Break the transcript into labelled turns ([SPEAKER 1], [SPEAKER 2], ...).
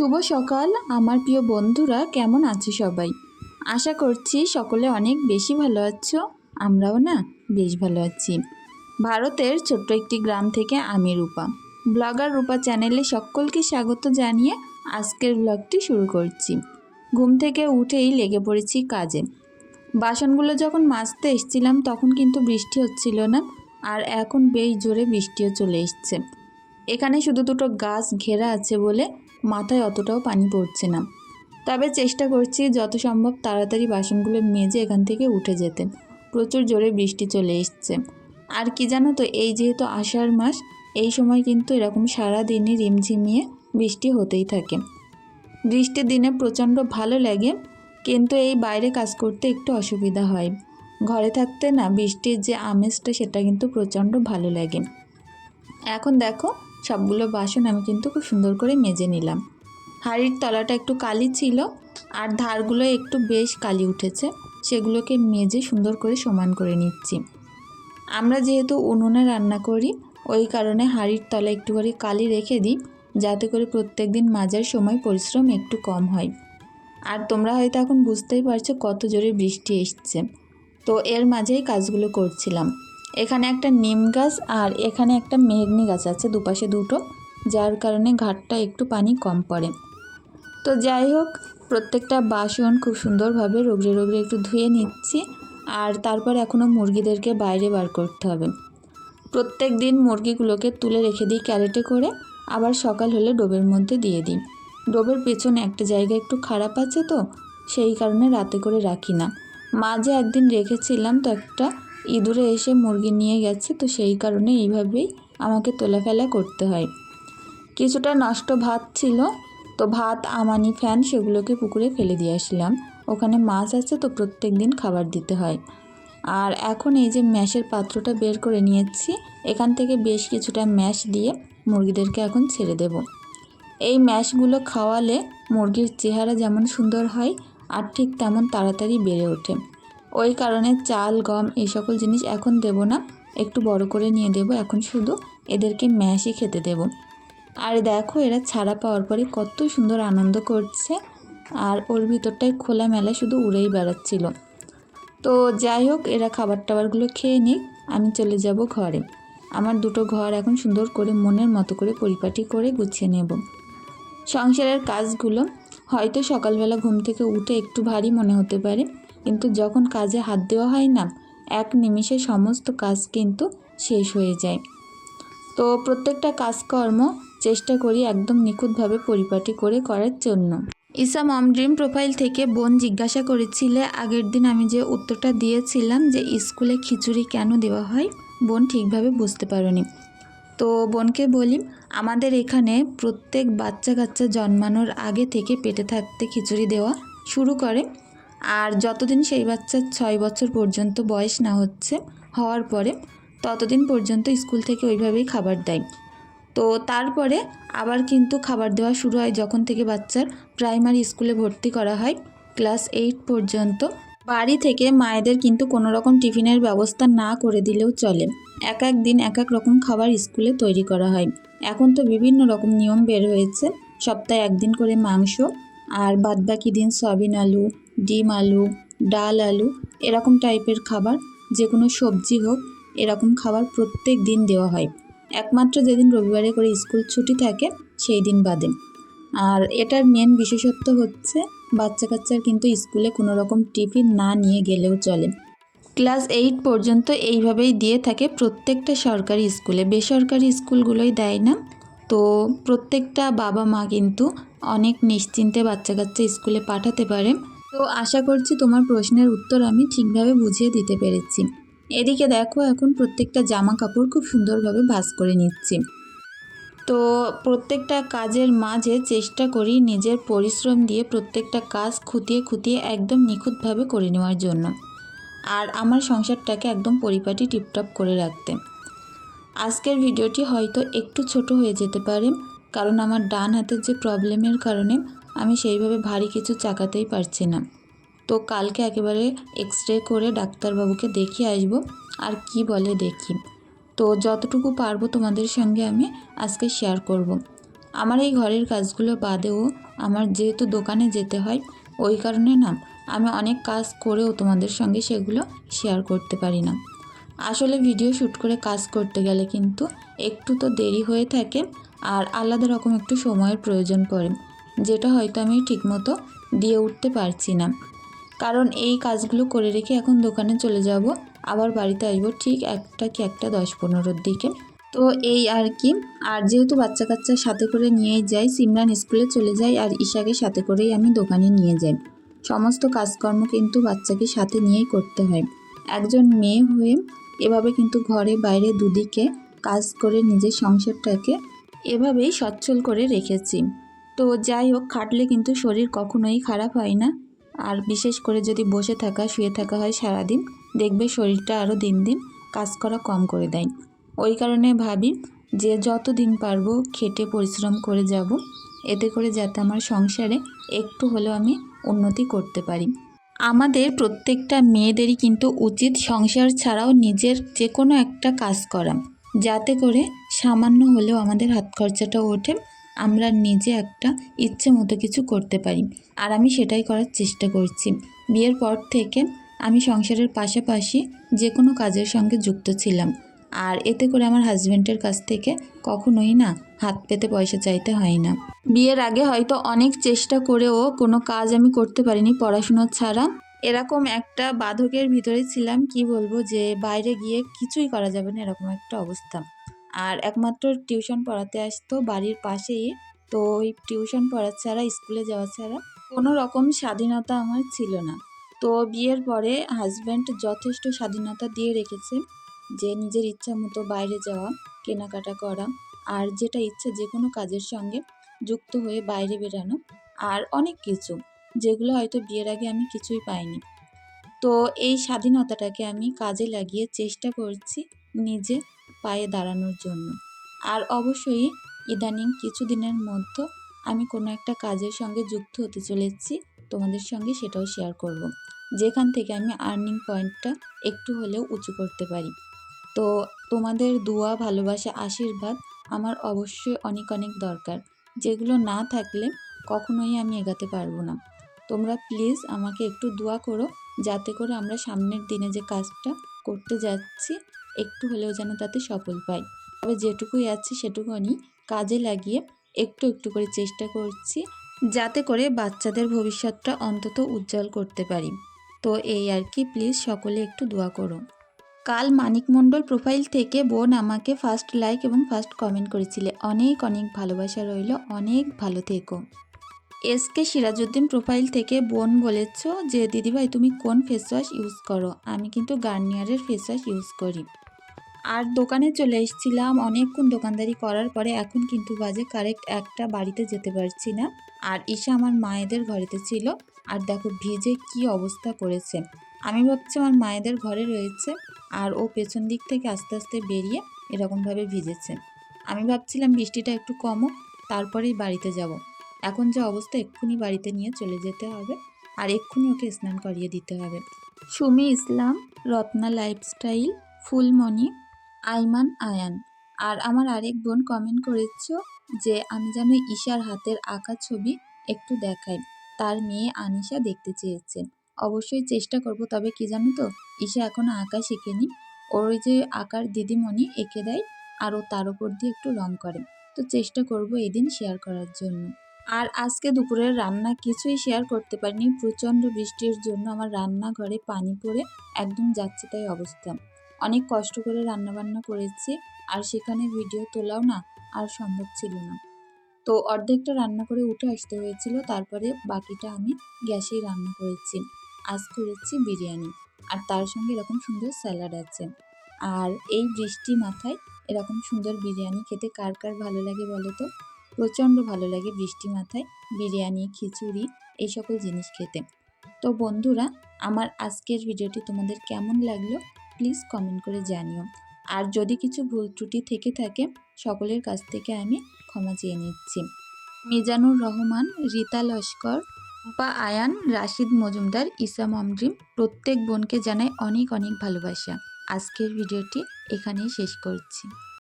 [SPEAKER 1] শুভ সকাল। আমার প্রিয় বন্ধুরা, কেমন আছো সবাই? আশা করছি সকলে অনেক বেশি ভালো আছো, আমরাও না বেশ ভালো আছি। ভারতের ছোট্ট একটি গ্রাম থেকে আমি রূপা। ব্লগার রূপা চ্যানেলে সকলকে স্বাগত জানিয়ে আজকের ব্লগটি শুরু করছি। ঘুম থেকে উঠেই লেগে পড়েছি কাজে। বাসনগুলো যখন মাজতে এসছিলাম, তখন কিন্তু বৃষ্টি হচ্ছিল না, আর এখন বেশ জোরে বৃষ্টিও চলে এসছে। এখানে শুধু দুটো গাছ ঘেরা আছে বলে মাথায় অতটাও পানি পড়ছে না। তবে চেষ্টা করছি যত সম্ভব তাড়াতাড়ি বাসনগুলো মেজে এখান থেকে উঠে যেতে। প্রচুর জোরে বৃষ্টি চলে এসছে। আর কি জানো তো, এই যেহেতু আষাঢ় মাস, এই সময় কিন্তু এরকম সারা দিনই রিমঝিমিয়ে বৃষ্টি হতেই থাকে। বৃষ্টির দিনে প্রচণ্ড ভালো লাগে, কিন্তু এই বাইরে কাজ করতে একটু অসুবিধা হয়। ঘরে থাকতে না বৃষ্টির যে আমেজটা, সেটা কিন্তু প্রচণ্ড ভালো লাগে। এখন দেখো সবগুলো বাসন আমি কিন্তু খুব সুন্দর করে মেজে নিলাম। হাঁড়ির তলাটা একটু কালি ছিল, আর ধারগুলো একটু বেশ কালি উঠেছে। সেগুলোকে মেজে সুন্দর করে সমান করে নিচ্ছি। আমরা যেহেতু উনুনে রান্না করি, ওই কারণে হাঁড়ির তলা একটু করে কালি রেখে দিই, যাতে করে প্রত্যেক দিন মাজার সময় পরিশ্রম একটু কম হয়। আর তোমরা হয়তো এখন বুঝতেই পারছ কত জোরে বৃষ্টি এসছে। তো এর মাঝেই কাজগুলো করছিলাম। এখানে একটা নিম গাছ আর এখানে একটা মেহগনি গাছ আছে দুপাশে দুটো, যার কারণে ঘাটটা একটু পানি কম পড়ে। তো যাই হোক, প্রত্যেকটা বাসন খুব সুন্দরভাবে রোগড়ে রোগড়ে একটু ধুয়ে নিচ্ছি আর তারপর এখনও মুরগিদেরকে বাইরে বার করতে হবে। প্রত্যেক দিন মুরগিগুলোকে তুলে রেখে দিই ক্যারেটে করে, আবার সকাল হলে ডোবের মধ্যে দিয়ে দিই। ডোবের পেছনে একটা জায়গা একটু খারাপ আছে তো, সেই কারণে রাতে করে রাখি না। মাঝে একদিন রেখেছিলাম তো একটা ইঁদুরে এসে মুরগি নিয়ে গেছে, তো সেই কারণে এইভাবেই আমাকে তোলাফেলা করতে হয়। কিছুটা নষ্ট ভাত ছিল, তো ভাত, আমানি, ফ্যান সেগুলোকে পুকুরে ফেলে দিয়ে আসলাম। ওখানে মাছ আছে, তো প্রত্যেক দিন খাবার দিতে হয়। আর এখন এই যে ম্যাশের পাত্রটা বের করে নিয়েছি, এখান থেকে বেশ কিছুটা ম্যাশ দিয়ে মুরগিদেরকে এখন ছেড়ে দেব। এই ম্যাশগুলো খাওয়ালে মুরগির চেহারা যেমন সুন্দর হয়, আর ঠিক তেমন তাড়াতাড়ি বেড়ে ওঠে। ওই কারণে চাল, গম এই সকল জিনিস এখন দেব না। একটু বড় করে নিয়ে দেব, এখন শুধু এদেরকে ম্যাশই খেতে দেব। আর দেখো, এরা ছাড়া পাওয়ার পরে কত সুন্দর আনন্দ করছে। আর ওর ভিতরটায় খোলা মেলা শুধু উড়েই বেড়াচ্ছিল। তো যাই হোক, এরা খাবার টাবারগুলো খেয়ে নিক, আমি চলে যাব ঘরে। আমার দুটো ঘর এখন সুন্দর করে মনের মতো করে পরিপাটি করে গুছিয়ে নেব। সংসারের কাজগুলো হয়তো সকালবেলা ঘুম থেকে উঠে একটু ভারী মনে হতে পারে। কিন্তু যখন কাজে হাত দেওয়া হয় না, এক নিমিষে সমস্ত কাজ কিন্তু শেষ হয়ে যায়। তো প্রত্যেকটা কাজকর্ম চেষ্টা করি একদম নিখুঁতভাবে পরিপাটি করে করার জন্য। ইসা মম ড্রিম প্রোফাইল থেকে বোন জিজ্ঞাসা করেছিলে আগের দিন আমি যে উত্তরটা দিয়েছিলাম যে স্কুলে খিচুড়ি কেন দেওয়া হয়, বোন ঠিকভাবে বুঝতে পারোনি। তো বোনকে বলি আমাদের এখানে প্রত্যেক বাচ্চা কাচ্চা জন্মানোর আগে থেকে পেটে থাকতে খিচুড়ি দেওয়া শুরু করে। আর যতদিন সেই বাচ্চার ছয় বছর পর্যন্ত বয়স না হচ্ছে, হওয়ার পরে ততদিন পর্যন্ত স্কুল থেকে ওইভাবেই খাবার দেয়। তো তারপরে আবার কিন্তু খাবার দেওয়া শুরু হয় যখন থেকে বাচ্চার প্রাইমারি স্কুলে ভর্তি করা হয়, ক্লাস এইট পর্যন্ত। বাড়ি থেকে মায়েদের কিন্তু কোনো রকম টিফিনের ব্যবস্থা না করে দিলেও চলে। এক এক দিন এক এক রকম খাবার স্কুলে তৈরি করা হয়। এখন তো বিভিন্ন রকম নিয়ম বের হয়েছে। সপ্তাহে একদিন করে মাংস আর বাদবাকি দিন সয়াবিন আলু ডিম আলু, ডাল আলু, এরকম টাইপের খাবার যে কোনো সবজি হোক, এরকম খাবার প্রত্যেক দিন দেওয়া হয়। একমাত্র যেদিন রবিবারে করে স্কুল ছুটি থাকে, সেই দিন বাদে। আর এটার মেন বিশেষত্ব হচ্ছে বাচ্চা কাচ্চার কিন্তু স্কুলে কোনো রকম টিফিন না নিয়ে গেলেও চলে। ক্লাস এইট পর্যন্ত এইভাবেই দিয়ে থাকে, প্রত্যেকটা সরকারি স্কুলে। বেসরকারি স্কুলগুলোই দেয় না। তো প্রত্যেকটা বাবা মা কিন্তু অনেক নিশ্চিন্তে বাচ্চা কাচ্চা স্কুলে পাঠাতে পারে। তো আশা করছি তোমার প্রশ্নের উত্তর আমি ঠিকভাবে বুঝিয়ে দিতে পেরেছি। এদিকে দেখো, এখন প্রত্যেকটা জামা কাপড় খুব সুন্দরভাবে ভাঁজ করে নিচ্ছি। তো প্রত্যেকটা কাজের মাঝে চেষ্টা করি নিজের পরিশ্রম দিয়ে প্রত্যেকটা কাজ খুঁটিয়ে খুঁটিয়ে একদম নিখুঁতভাবে করে নেওয়ার জন্য। আর আমার সংসারটাকে একদম পরিপাটি টিপটপ করে রাখতে। আজকের ভিডিওটি হয়তো একটু ছোট হয়ে যেতে পারে, কারণ আমার ডান হাতের যে প্রবলেমের কারণে আমি সেইভাবে ভারী কিছু চাকাতেই পারছি না। তো কালকে একেবারে এক্স রে করে ডাক্তারবাবুকে দেখিয়ে আসব, আর কি বলে দেখি। তো যতটুকু পারব তোমাদের সঙ্গে আমি আজকে শেয়ার করব। আমার এই ঘরের কাজগুলো বাদেও আমার যেহেতু দোকানে যেতে হয়, ওই কারণে না আমি অনেক কাজ করেও তোমাদের সঙ্গে সেগুলো শেয়ার করতে পারি না। আসলে ভিডিও শ্যুট করে কাজ করতে গেলে কিন্তু একটু তো দেরি হয়ে থাকে, আর আলাদা রকম একটু সময়ের প্রয়োজন পড়ে। যেটা হয়তো আমি ঠিকমতো দিয়ে উঠতে পারছি না। কারণ এই কাজগুলো করে রেখে এখন দোকানে চলে যাব, আবার বাড়িতে আসব ঠিক একটা কি একটা দশ পনেরোর দিকে। তো এই আর কি, আর যেহেতু বাচ্চা কাচ্চা সাথে করে নিয়েই যাই, সিমরান স্কুলে চলে যাই আর ঈশাকে সাথে করেই আমি দোকানে নিয়ে যাই। সমস্ত কাজকর্ম কিন্তু বাচ্চাকে সাথে নিয়েই করতে হয়। একজন মেয়ে হয়ে এভাবে কিন্তু ঘরে বাইরে দুদিকে কাজ করে নিজের সংসারটাকে এভাবেই সচ্ছল করে রেখেছি। তো যাই হোক, খাটলে কিন্তু শরীর কখনোই খারাপ হয় না। আর বিশেষ করে যদি বসে থাকা, শুয়ে থাকা হয় সারাদিন, দেখবে শরীরটা আরও দিন দিন কাজ করা কম করে দেয়। ওই কারণে ভাবি যে যত দিন পারব খেটে পরিশ্রম করে যাব, এতে করে যাতে আমার সংসারে একটু হলেও আমি উন্নতি করতে পারি। আমাদের প্রত্যেকটা মেয়েদেরই কিন্তু উচিত সংসার ছাড়াও নিজের যে কোনো একটা কাজ করা, যাতে করে সামান্য হলেও আমাদের হাত খরচাটা ওঠে আমরা নিজে একটা ইচ্ছে মতো কিছু করতে পারি। আর আমি সেটাই করার চেষ্টা করছি। বিয়ের পর থেকে আমি সংসারের পাশাপাশি যে কোনো কাজের সঙ্গে যুক্ত ছিলাম। আর এতে করে আমার হাজব্যান্ডের কাছ থেকে কখনোই না হাত পেতে পয়সা চাইতে হয় না। বিয়ের আগে হয়তো অনেক চেষ্টা করেও কোনো কাজ আমি করতে পারিনি পড়াশুনো ছাড়া। এরকম একটা বাধকের ভিতরে ছিলাম, কি বলব, যে বাইরে গিয়ে কিছুই করা যাবে না, এরকম একটা অবস্থা। আর একমাত্র টিউশন পড়াতে আসতো বাড়ির পাশেই। তো ওই টিউশন পড়া ছাড়া, স্কুলে যাওয়া ছাড়া কোনো রকম স্বাধীনতা আমার ছিল না। তো বিয়ের পরে হাজব্যান্ড যথেষ্ট স্বাধীনতা দিয়ে রেখেছে যে নিজের ইচ্ছা মতো বাইরে যাওয়া, কেনাকাটা করা আর যেটা ইচ্ছা যে কোনো কাজের সঙ্গে যুক্ত হয়ে বাইরে বেরানো আর অনেক কিছু, যেগুলো হয়তো বিয়ের আগে আমি কিছুই পাইনি। তো এই স্বাধীনতাটাকে আমি কাজে লাগিয়ে চেষ্টা করছি নিজে পায়ে দাঁড়ানোর জন্য। আর অবশ্যই ইদানিং কিছুদিনের মধ্যে আমি কোনো একটা কাজের সঙ্গে যুক্ত হতে চলেছি, তোমাদের সঙ্গে সেটাও শেয়ার করব। যেখান থেকে আমি আর্নিং পয়েন্টটা একটু হলেও উঁচু করতে পারি। তো তোমাদের দোয়া, ভালোবাসা, আশীর্বাদ আমার অবশ্যই অনেক অনেক দরকার। যেগুলো না থাকলে কখনোই আমি এগাতে পারব না। তোমরা প্লিজ আমাকে একটু দোয়া করো, যাতে করে আমরা সামনের দিনে যে কাজটা করতে যাচ্ছি একটু হলেও যেন তাতে সফল পাই। তবে যেটুকুই আছে সেটুকুনি কাজে লাগিয়ে একটু একটু করে চেষ্টা করছি যাতে করে বাচ্চাদের ভবিষ্যৎটা অন্তত উজ্জ্বল করতে পারি। তো এই আর কি প্লিজ সকলে একটু দোয়া করো। কাল মানিক মণ্ডল প্রোফাইল থেকে বোন আমাকে ফার্স্ট লাইক এবং ফার্স্ট কমেন্ট করেছিলে। অনেক অনেক ভালোবাসা রইল। অনেক ভালো থেকো। এস কে সিরাজউদ্দিন প্রোফাইল থেকে বোন বলেছ যে, দিদিভাই, তুমি কোন ফেস ওয়াশ ইউজ করো? আমি কিন্তু গার্নিয়ারের ফেস ওয়াশ ইউজ করি। আর দোকানে চলে এসেছিলাম। অনেকক্ষণ দোকানদারি করার পরে এখন কিন্তু বাজে কারেক্ট একটা বাড়িতে যেতে পারছি না। আর ঈশা আমার মায়েদের ঘরেতে ছিল। আর দেখো ভিজে কি অবস্থা করেছে। আমি ভাবছি আমার মায়েদের ঘরে রয়েছে। আর ও পেছন দিক থেকে আস্তে আস্তে বেরিয়ে এরকমভাবে ভিজেছে। আমি ভাবছিলাম বৃষ্টিটা একটু কমো, তারপরেই বাড়িতে যাব। এখন যে অবস্থা, এক্ষুনি বাড়িতে নিয়ে চলে যেতে হবে। আর এক্ষুনি ওকে স্নান করিয়ে দিতে হবে। সুমি ইসলাম, রত্না লাইফস্টাইল ফুলমণি। আইমান আয়ান। আর আমার আরেক বোন কমেন্ট করেছ যে, আমি যেন ঈশার হাতের আঁকা ছবি একটু দেখাই। তার মেয়ে আনিশা দেখতে চেয়েছে। অবশ্যই চেষ্টা করব, তবে কি জানো তো, ঈশা এখনও আঁকা শেখেনি। ওর ওই যে আঁকার দিদিমণি এঁকে দেয় আর ও তার উপর দিয়ে একটু রং করে। তো চেষ্টা করব এদিন শেয়ার করার জন্য। আর আজকে দুপুরের রান্না কিছুই শেয়ার করতে পারিনি। প্রচণ্ড বৃষ্টির জন্য আমার রান্নাঘরে পানি পড়ে একদম যাচ্ছে তাই অবস্থা। অনেক কষ্ট করে রান্নাবান্না করেছি, আর সেখানে ভিডিও তোলাও না আর সম্ভব ছিল না। তো অর্ধেকটা রান্না করে উঠে আসতে হয়েছিল, তারপরে বাকিটা আমি গ্যাসেই রান্না করেছি। আজ করেছি বিরিয়ানি, আর তার সঙ্গে এরকম সুন্দর স্যালাড আছে। আর এই বৃষ্টি মাথায় এরকম সুন্দর বিরিয়ানি খেতে কার কার ভালো লাগে বলো তো? প্রচণ্ড ভালো লাগে বৃষ্টি মাথায় বিরিয়ানি, খিচুড়ি, এই সকল জিনিস খেতে। তো বন্ধুরা, আমার আজকের ভিডিওটি তোমাদের কেমন লাগল? প্লিজ কমেন্ট করে জানিও। আর যদি কিছু ভুল ত্রুটি থেকে থাকে, সকলের কাছ থেকে আমি ক্ষমা চেয়ে নিচ্ছি। মিজানুর রহমান, রীতা লস্কর রূপা আয়ান, রাশিদ মজুমদার ইসাম অমরিম প্রত্যেক বোনকে জানাই অনেক অনেক ভালোবাসা। আজকের ভিডিওটি এখানেই শেষ করছি।